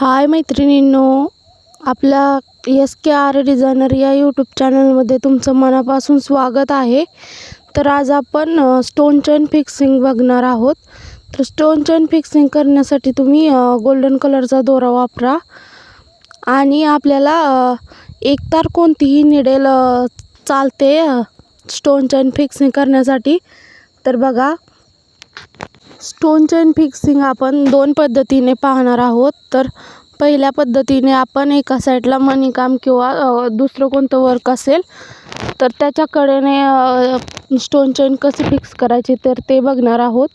हाय मैत्रिणींनो आपला S K R designer या यूट्यूब चॅनलमध्ये तुमचं मनापासून स्वागत आहे. तर आज आपण स्टोन चेन फिक्सिंग बघणार आहोत. तर स्टोन चेन फिक्सिंग करण्यासाठी तुम्ही गोल्डन कलरचा दोरा वापरा. आणि आपल्याला एक तार कोणतीही निडेल चालते स्टोन चेन फिक्सिंग करण्यासाठी. तर बघा स्टोन चेन फिक्सिंग आपण दोन पद्धतीने पाहणार आहोत. तर पहिल्या पद्धतीने आपण एका साईडला मणिकाम किंवा दुसरं कोणतं वर्क असेल तर त्याच्या कडेने स्टोन चेन कशी फिक्स करायची तर ते बघणार आहोत.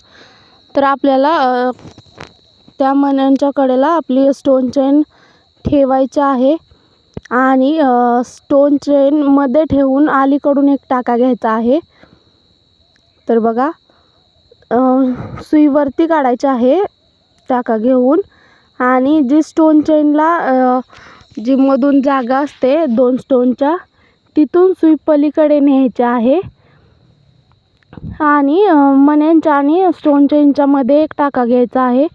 तर आपल्याला त्या मण्यांच्या कडेला आपली स्टोन चेन ठेवायची आहे आणि स्टोन चेनमध्ये ठेवून अलीकडून एक टाका घ्यायचा आहे. तर बघा सुई सुईवरती काढायची आहे टाका घेऊन. आणि जी स्टोन चेनला जी मधून जागा असते दोन स्टोनच्या तिथून सुई पलीकडे न्यायची आहे. आणि मण्यांच्या आणि स्टोन चेनच्यामध्ये एक टाका घ्यायचा आहे.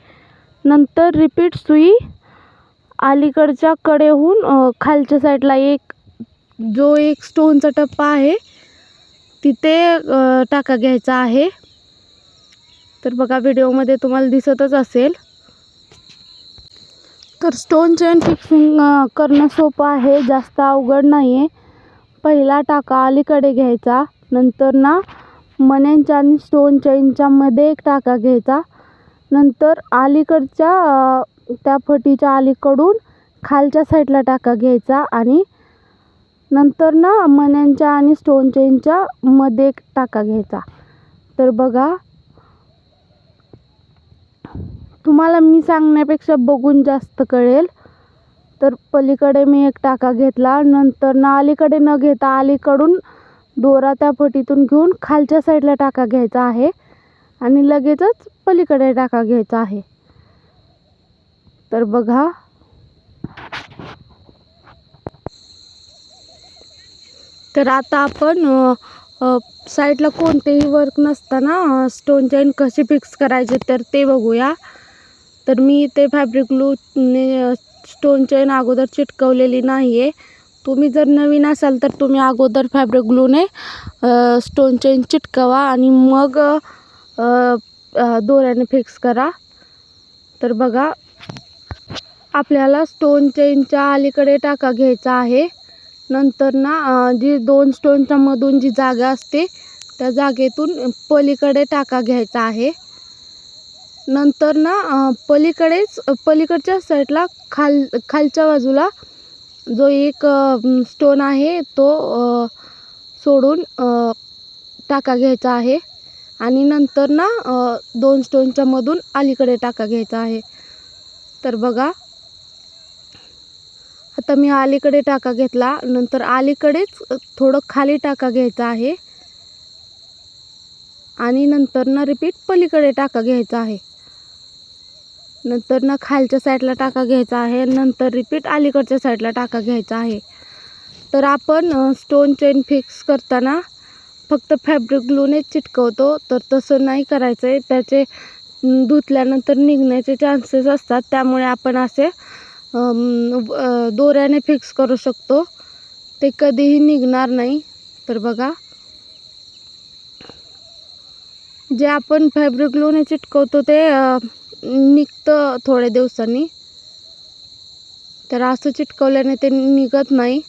नंतर रिपीट सुई अलीकडच्या कडेहून खालच्या साईडला एक जो एक स्टोनचा टप्पा आहे तिथे टाका घ्यायचा आहे. तर बघा व्हिडिओमध्ये तुम्हाला दिसतच असेल. तर स्टोन चेन फिक्सिंग करणं सोपं आहे जास्त अवघड नाही आहे पहिला टाका अलीकडे घ्यायचा नंतर ना मण्यांच्या आणि स्टोन चेनच्या मध्ये एक टाका घ्यायचा. नंतर अलीकडच्या त्या फटीच्या अलीकडून खालच्या साईडला टाका घ्यायचा आणि नंतर ना मण्यांच्या आणि स्टोन चेनच्या मध्ये एक टाका घ्यायचा. तर बघा तुम्हाला मी सांगण्यापेक्षा बघून जास्त कळेल. तर पलीकडे मी एक टाका घेतला. नंतर ना अलीकडे न घेता अलीकडून दोरा त्या फटीतून घेऊन खालच्या साईडला टाका घ्यायचा आहे. आणि लगेचच पलीकडे टाका घ्यायचा आहे. तर बघा. तर आता आपण साईडला कोणतेही वर्क नसताना स्टोन चेन कशी फिक्स करायचे तर ते बघूया. तर मी ते फॅब्रिक ग्लूने स्टोन चैन अगोदर चिटकवलेली नाही आहे तुम्ही जर नवीन असाल तर तुम्ही अगोदर फॅब्रिक ग्लूने स्टोन चेन चिटकवा आणि मग दोऱ्याने फिक्स करा. तर बघा आपल्याला स्टोन चेनच्या अलीकडे टाका घ्यायचा आहे. नंतर ना जी दोन स्टोनच्या मधून जी जागा असते त्या जागेतून पलीकडे टाका घ्यायचा आहे. नंतर ना पलीकडेच पलीकडच्या साईडला खाल खालच्या बाजूला जो एक स्टोन आहे तो सोडून टाका घ्यायचा आहे. आणि नंतर ना दोन स्टोनच्या मधून अलीकडे टाका घ्यायचा आहे. तर बघा. आता मी अलीकडे टाका घेतला. नंतर अलीकडेच थोडं खाली टाका घ्यायचा आहे. आणि नंतर ना रिपीट पलीकडे टाका घ्यायचा आहे. नंतर ना खालच्या साईडला टाका घ्यायचा आहे नंतर रिपीट अलीकडच्या साईडला टाका घ्यायचा आहे. तर आपण स्टोन चेन फिक्स करताना फक्त फॅब्रिक ग्लूनेच चिटकवतो तर तसं नाही करायचं आहे त्याचे धुतल्यानंतर निघण्याचे चान्सेस असतात. त्यामुळे आपण असे दोऱ्याने फिक्स करू शकतो. ते कधीही निघणार नाही. तर बघा. जे आपण फॅब्रिक ग्लूने चिटकवतो ते निघतं थोड्या दिवसांनी. तर असं चिटकवल्याने ते निघत नाही.